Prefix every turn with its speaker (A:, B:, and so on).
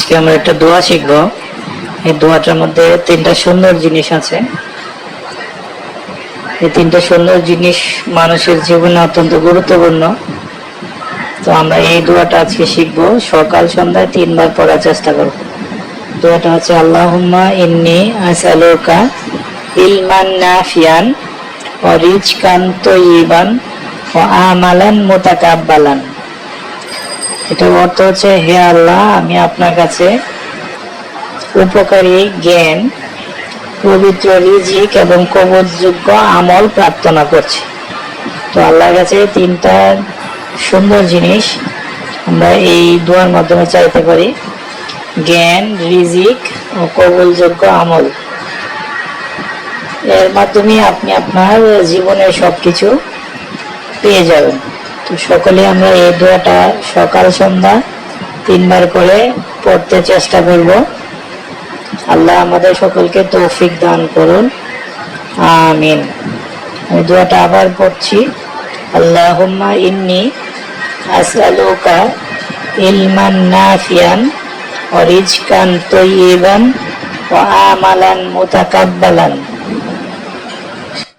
A: আজকে আমরা একটা দোয়া শিখব। এই দোয়াটার মধ্যে তিনটা সুন্দর জিনিস আছে। এই তিনটা সুন্দর জিনিস মানুষের জীবনে অত্যন্ত গুরুত্বপূর্ণ। তো আমরা এই দোয়াটা আজকে শিখব। সকাল সন্ধ্যায় তিনবার পড়ার চেষ্টা করব। দোয়াটা হচ্ছে, আল্লাহুম্মা ইন্নি আসআলুকা ইলমান ওয়া রিজকান তয়্যিবান ওয়া আমালান মুতাকাব্বালান। এটার অর্থ হচ্ছে, হে আল্লাহ, আমি আপনার কাছে উপকারী, জ্ঞান, পবিত্র রিজিক এবং কবরযোগ্য আমল প্রার্থনা করছি। তো আল্লাহর কাছে তিনটা সুন্দর জিনিস আমরা এই দোয়ার মাধ্যমে চাইতে পারি। জ্ঞান, রিজিক ও কবুলযোগ্য আমল। এর মাধ্যমে আপনি আপনার জীবনের সব কিছু পেয়ে যাবেন। তো সকলে আমরা এই দোয়াটা সকাল, সন্ধ্যা তিনবার করে পড়তে চেষ্টা করব। আল্লাহ আমাদের সকলকে তৌফিক দান করুন। আমিন। আমি দোয়াটা আবার পড়ছি। আল্লাহুম্মা ইন্নি আসআলুকা ইলমান নাফিয়ান ওয়া রিজকান তাইয়িবান ওয়া আমালান মুতাকাব্বালান।